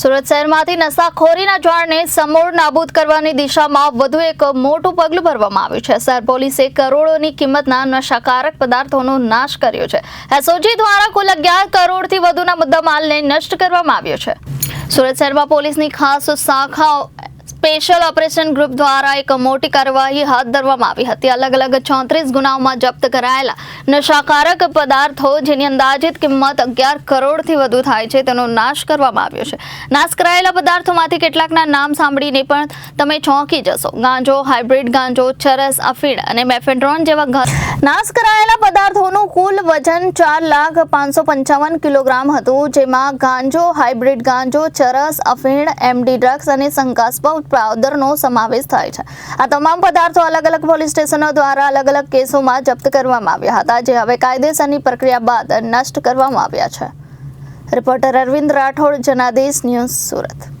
સુરત શહેરમાંથી નશાખોરીના જાળને સમૂળ નાબૂદ કરવાની દિશામાં વધુ એક મોટું પગલું ભરવામાં આવ્યું છે. શહેર પોલીસે કરોડોની કિંમતના નશાકારક પદાર્થોનો નાશ કર્યો છે. એસઓજી દ્વારા કુલ અગિયાર કરોડથી વધુના મુદ્દામાલને નષ્ટ કરવામાં આવ્યો છે. સુરત શહેરમાં પોલીસની ખાસ શાખાઓ સ્પેશિયલ ઓપરેશન ગ્રુપ દ્વારા એક મોટી કાર્યવાહી હાથ ધરવામાં આવી હતી. અલગ અલગ ચોત્રીસ ગુનાઓમાં જપ્ત કરાયેલા નશાકારક પદાર્થો, જેની અંદાજિત કિંમત અગિયાર કરોડથી વધુ થાય છે, તેનો નાશ કરવામાં આવ્યો છે. નાશ કરાયેલા પદાર્થોમાંથી કેટલાકના નામ સાંભળીને પણ તમે ચોંકી જશો. ગાંજો, હાઇબ્રિડ ગાંજો, ચરસ, અફીણ અને મેફેડ્રોન જેવા ઘર નાશ કરાયેલા પદાર્થોનું કુલ વજન ચાર લાખ પાંચસો પંચાવન કિલોગ્રામ હતું, જેમાં ગાંજો, હાઇબ્રિડ ગાંજો, ચરસ, અફીણ, એમડી ડ્રગ્સ અને શંકાસ્પદ પાવડરનો સમાવેશ થાય છે. આ તમામ પદાર્થો અલગ અલગ પોલીસ સ્ટેશનો દ્વારા અલગ અલગ કેસોમાં જપ્ત કરવામાં આવ્યા હતા, જે હવે કાયદેસરની પ્રક્રિયા બાદ નષ્ટ કરવામાં આવ્યા છે. Reporter Arvind Rathod, Janadesh news Surat.